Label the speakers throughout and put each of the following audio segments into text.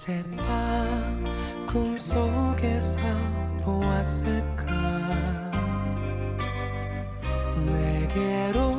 Speaker 1: 어젯밤 꿈속에서 보았을까? 내게로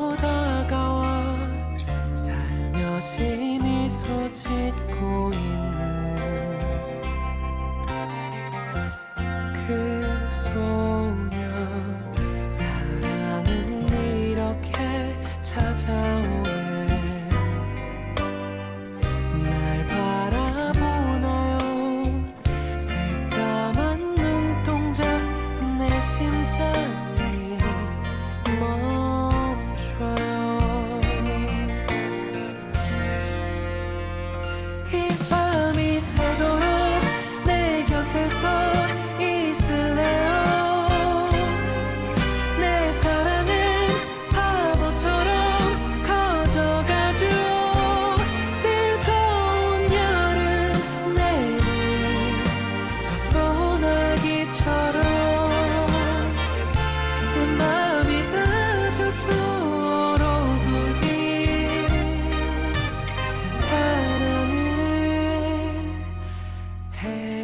Speaker 1: Hey.